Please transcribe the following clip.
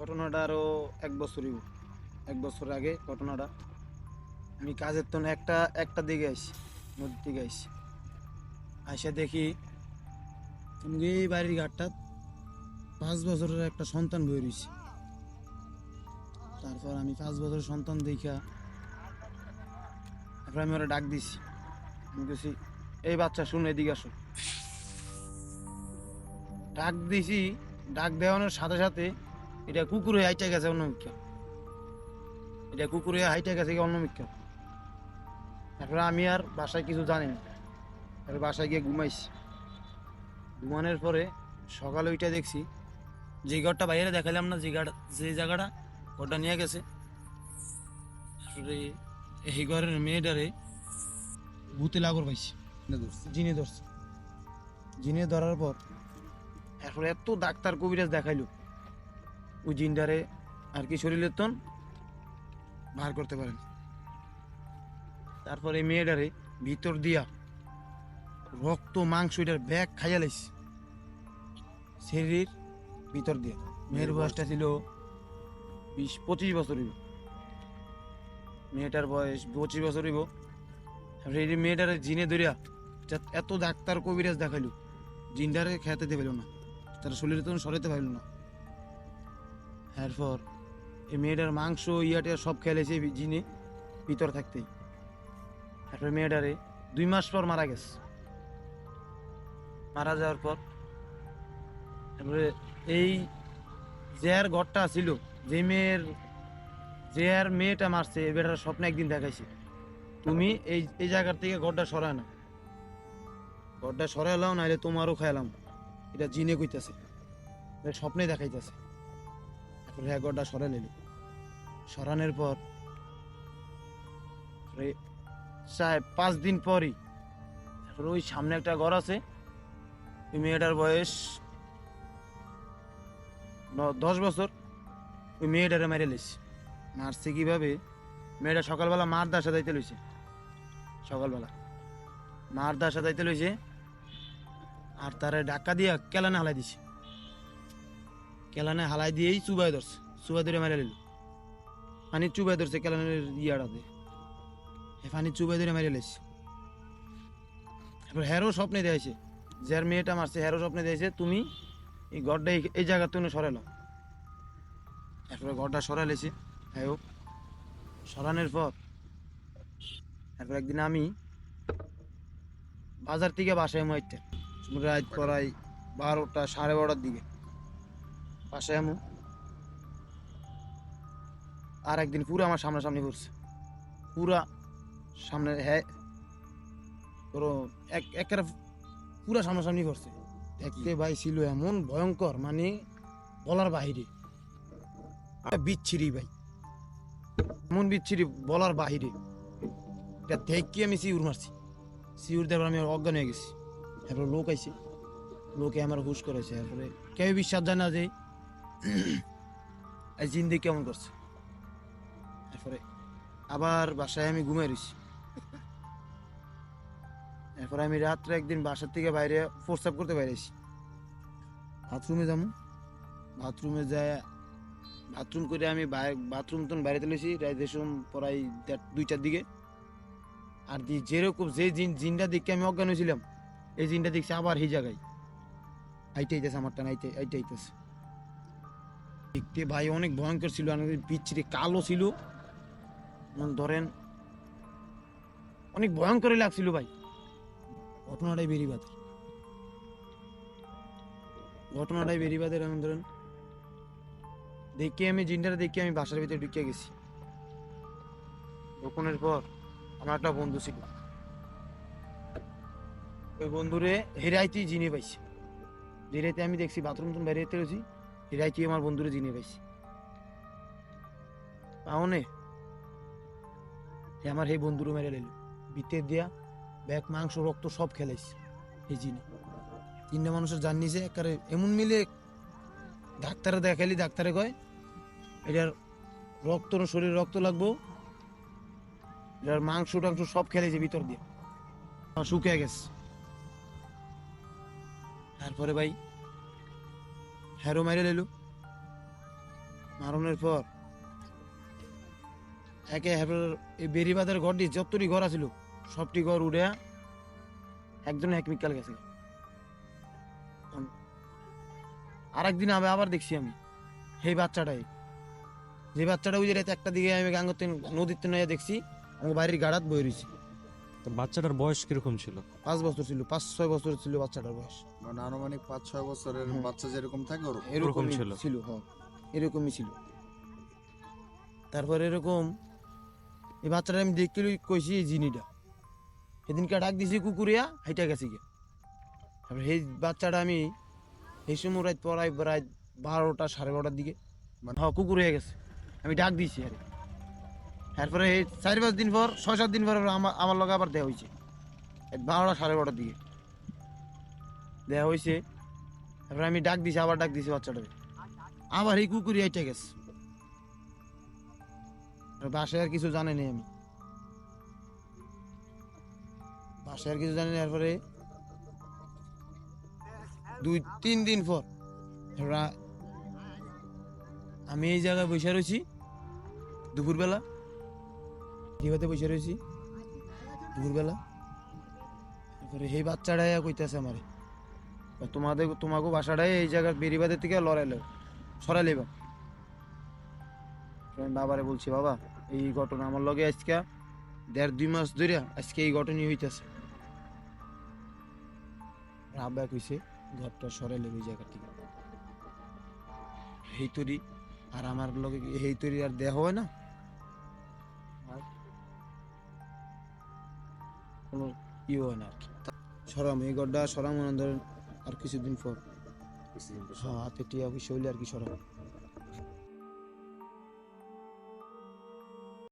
ঘটনাটা আরও এক বছরই এক বছর আগে ঘটনাটা। আমি কাজের তো একটা একটা দিকে আসি নদীর দিকে আসি আসে দেখি এই বাড়ির ঘাটটা পাঁচ বছরের একটা সন্তান বয়ে রয়েছে। তারপর আমি পাঁচ বছরের সন্তান দেখা তারপর আমি ওরা ডাক দিছি। আমি বলছি এই বাচ্চা, শুনে, এদিকে আসো। ডাক দিছি, ডাক দেওয়ানোর সাথে সাথে এটা কুকুরে হাইটে গেছে অন্যমিক্ষা এটা কুকুরে হাইটে গেছে অন্য অন্যমিক্ষা তারপরে আমি আর বাসায় কিছু জানি না। তারপরে বাসায় গিয়ে ঘুমাইছি। ঘুমানোর পরে সকালে ওইটা দেখছি যে ঘরটা বাইরে দেখালাম না যে যে জায়গাটা ঘরটা নিয়ে গেছে। তারপরে এই ঘরের মেয়েটারে ভূতে লাগর পাইছি। জিনে ধরছে। জিনে ধরার পর এখন এত ডাক্তার কবিরাজ দেখাইলো। ওই জিনটারে আর কি শরীরের তন, বার করতে পারেন। তারপরে এই মেয়েটারে ভিতর দিয়া রক্ত, মাংস, এটার ব্যাগ খাইয়া লাইছে শরীর ভিতর দিয়া। মেয়ের বয়সটা ছিল বিশ, পঁচিশ বছর হইব। মেয়েটার বয়স পঁচিশ বছর হইব। এই মেয়েটারে জিনে ধরিয়া এত ডাক্তার কবিরাজ দেখাইল। জিনটারে খেতে দেবে না। তার শরীরে তখন সরাইতে পারল না। এরপর এই মেয়েটার মাংস ইয়াটা সব খেলেছে জিনে, ভিতর থাকতেই। তারপরে মেয়েটারে দুই মাস পর মারা গেছে। মারা যাওয়ার পর তারপরে এই আর ঘরটা ছিল, যে মেয়ের, যে আর মেয়েটা মারছে, এই বেটার স্বপ্ন একদিন দেখাইছে। তুমি এই এই জায়গার থেকে ঘরটা সরায় না ঘরটা সরাইলাম নাহলে তোমারও খাইলাম। এটা জিনে কইতাছে। স্বপ্নে দেখাইতেছে। তারপরে হ্যাঁ সরাই নিল। সরানোর পর চায় পাঁচ দিন পরই। ওই সামনে একটা ঘর আছে। ওই মেয়েটার বয়স দশ বছর। ওই মেয়েটারে মেরে লিস মারছে কীভাবে? মেয়েটা সকালবেলা মার দাসা যাইতে লইছে। সকালবেলা। মার দাসা যাইতে লইছে। আর তারে ডাক্কা দিয়ে কেলানে হালাই দিছে। কেলানে হালাই দিয়েই চুবাই ধরছে, চুবাই ধরে মেরে লিল পানি চুবাই ধরছে কেলানের ইয়াটাতে। এ পানি চুবাই ধরে মেরে লিস এরপর হেরো স্বপ্নে দিয়েছে যার মেয়েটা মারছে হেরো স্বপ্নে দিয়েছে তুমি এই গড়টা এই- জায়গা তুমি সরালো এরপরে গড়টা সরালেছে হ্যাঁ সরানোর পর তারপর একদিন আমি বাজার থেকে বাসায় মাইতে রাত প্রায় বারোটা, সাড়ে বারোটার দিকে। বাসায় আমু। আর একদিন পুরো আমার সামনাসামনি করছে পুরা সামনে হ্যাঁ ধরো এক একের পুরা সামনাসামনি করছে দেখতে ভাই ছিল এমন ভয়ঙ্কর মানে বলার বাহিরে বিচ্ছিরি ভাই। এমন বিচ্ছিরি বলার বাহিরে এটা দেখি আমি সিউর মারছি। সিউর দেওয়ার আমি অজ্ঞান হয়ে গেছি। এরপর লোক আইছে। লোকে আমার হুশ করেছে। এরপরে কেউ বিশ্বাস জানা না যে এই জিন্দি কেমন করছে? এরপরে আবার বাসায় আমি ঘুমাই রয়েছি এরপরে আমি রাত্রে একদিন বাসার থেকে বাইরে প্রস্তাব করতে বাইরেছি বাথরুমে যাব। বাথরুমে যায় বাথরুম করে আমি বাথরুম তো বাইরে তুলেছি রাইতে প্রায় দুইটার দিকে। আর দি যেরকম যে জিন জিনটা দেখে আমি অজ্ঞান হয়েছিলাম, এই জিনটা দেখছি আবার এই জায়গায়। আইতে আইতেছে আমার টান আইতে আইতেছে। দেখতে ভাই অনেক ভয়ঙ্কর ছিল বিচ্ছিরি কালো ছিল। ধরেন, অনেক ভয়ঙ্করই লাগছিল ভাই। ঘটনাটাই বেরিবাদের ঘটনাটাই বেরিবাদের এমন ধরেন, দেখে আমি, জিনটারে দেখে আমি বাসার ভিতরে ঢুকে গেছি। ঢোকনের পর আমার একটা বন্ধু ছিল। ওই বন্ধুরে হেরাইতেই জিনে পাইছি। হেরাইতে আমি দেখছি, বাথরুম তুমি বেরিয়ে রয়েছি হেরাইতেই আমার বন্ধুরে জিনে পাইছি। পাওনে? আমার সেই বন্ধুরে মেরে নিল বিতের দিয়া ব্যাগ, মাংস, রক্ত সব খেলাইছে এই জিনে। তিনটা মানুষের জান নিছে একারে এমন মিলে ডাক্তারে দেখাইলি, ডাক্তারে কয়, এটার রক্ত শরীরে রক্ত লাগবো, এটার মাংস, টাংস সব খেলেছে ভিতর দিয়ে। শুকিয়ে গেছে। তারপরে ভাই হ্যারো মাইরে লেলো মারণের পর একে হেফের এই বেরিবাদের ঘরটি যতটি ঘর আছিল, সবটি ঘর উড়ে একজন এক বিকাল গেছে। আর একদিন আমি আবার দেখছি আমি, সেই বাচ্চাটাই। যে বাচ্চাটা ওই যে একটা দিকে আমি গাঙ্গতে নদীতে নয় দেখছি আমার বাড়ির গাড়াত বই রয়েছি তো বাচ্চাটার বয়স কীরকম ছিল? পাঁচ বছর ছিল পাঁচ ছয় বছর ছিল বাচ্চাটার বয়স। মানে আনুমানিক পাঁচ ছয় বছরের বাচ্চা যেরকম থাকে এরকম ছিল। ছিল হ্যাঁ। এরকমই ছিল। তারপর এরকম এই বাচ্চাটা আমি দেখতে কইছি এই জিনিটা। সেদিনকে ডাক দিছি কুকুরিয়া হাইটা গেছে গিয়ে। তারপর সেই বাচ্চাটা আমি এই সময় রাত পড়াই প্রায় বারোটা সাড়ে বারোটার দিকে। মানে- হ্যাঁ কুকুর হয়ে গেছে। আমি ডাক দিছি আরে। তারপরে এই চার পাঁচ দিন পর, ছয় সাত দিন পর আমার আমার লগে আবার দেওয়া হয়েছে বারোটা সাড়ে বারোটার দিকে। দেওয়া হয়েছে তারপরে আমি ডাক দিছি, আবার ডাক দিছি বাচ্চাটাকে। আবার এই কুকুরি আইটা গেছে। বাসায় আর কিছু জানে নি আমি। বাসায় আর কিছু জানি না এরপরে দুই, তিন দিন পর আমি এই জায়গায় বসে রয়েছি দুপুরবেলা। ডিবাতে বসে রয়েছি দুপুরবেলা? তারপরে সেই বাচ্চাটাই কইতেছে আমার। তোমাদের, তোমাকে বাসাটাই এই জায়গার বেরিবাদের থেকে লড়াইলে সরাইলে বা বাবারে বলছি, বাবা, এই ঘটনা আমার লগে আজকে দেড় দুই মাস ধরে আজকে এই ঘটনাই হইতেছে। আব্বা কইছে, ঘরটা সরাইলে ওই জায়গা থেকে। এই তরি, আর আমার লগে এই তরি আর দেহ হয় না। কোনো ইয়ে হয় না আর কি। সরাম এই গড্ডা সরাম ধরেন আর কিছুদিন পর। হ্যাঁ হাতে টিয়া পয়সা হইলে আর কি সরাম।